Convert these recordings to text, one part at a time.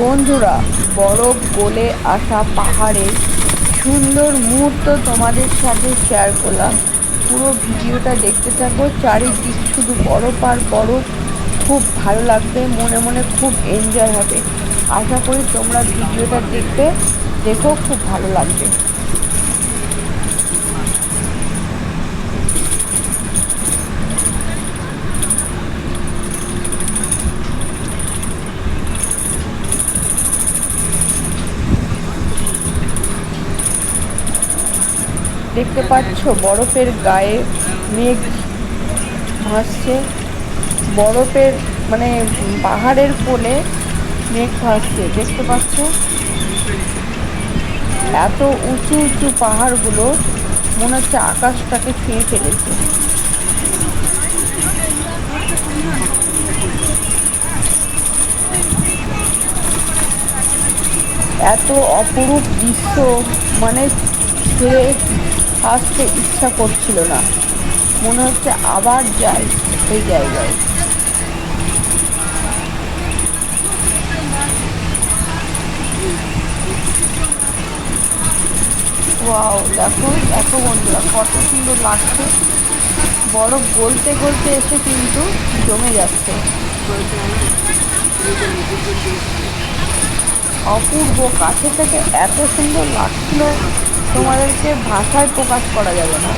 বন্ধুরা বরফ গলে আসা পাহাড়ে সুন্দর মুহূর্ত তোমাদের সাথে শেয়ার করলাম। পুরো ভিডিওটা দেখতে থাকো, চারিদিক শুধু বরফ আর বরফ। খুব ভালো লাগবে, মনে মনে খুব এনজয় হবে। আশা করি তোমরা ভিডিওটা দেখতে, দেখো, খুব ভালো লাগবে। দেখতে পাচ্ছ, বরফের গায়ে মেঘ ভাসছে। বরফের মানে পাহাড়ের কোলে মেঘ ভাসছে, দেখতে পাচ্ছ? এত উঁচু উঁচু পাহাড়গুলো মনে হচ্ছে আকাশটাকে ছুঁয়ে ফেলেছে। এত অপরূপ দৃশ্য মানে ছেড়ে আসতে ইচ্ছা করছিল না। মনে হচ্ছে আবার যাই এই জায়গায়। ওয়াও, দেখো দেখো বন্ধুরা, কত সুন্দর লাগছে। বরফ গলতে গলতে এসে কিন্তু জমে যাচ্ছে। অপূর্ব, কাছে থেকে এত সুন্দর লাগছিল। তোমাদেরকে ভাষায় প্রকাশ করা যাবে না।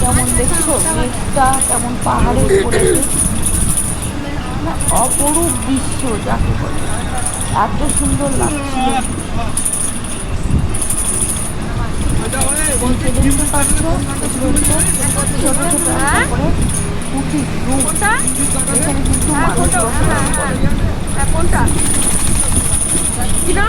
যেমন দেখছ? মেঘটা কেমন পাহাড়ে পড়েছে? অপরূপ দৃশ্য যাকে বলে। এত সুন্দর লাগছিল দেখতে পাচ্ছ ছোট ছোট একটা করে কুটির রুম এখানে কিন্তু মানুষ বসবাস করে কোনটা কি না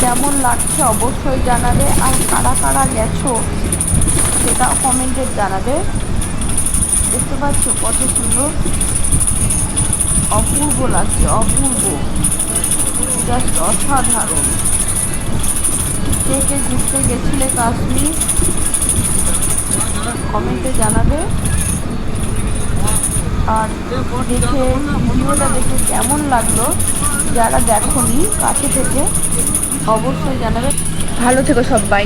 কেমন লাগছে অবশ্যই জানাবে, আর কারা কারা গেছো সেটাও কমেন্টে জানাবে। দেখতে পাচ্ছ কত সুন্দর, অপূর্ব লাগছে, অপূর্ব। জাস্ট অসাধারণ। কে কে ঘুরতে গেছিলে কাশ্মীর? কমেন্টে জানাবে। আর দেখে ভিডিওটা দেখে কেমন লাগল যারা দেখোনি, কাছে থেকে অবশ্যই জানাবে। ভালো থেকো সবাই।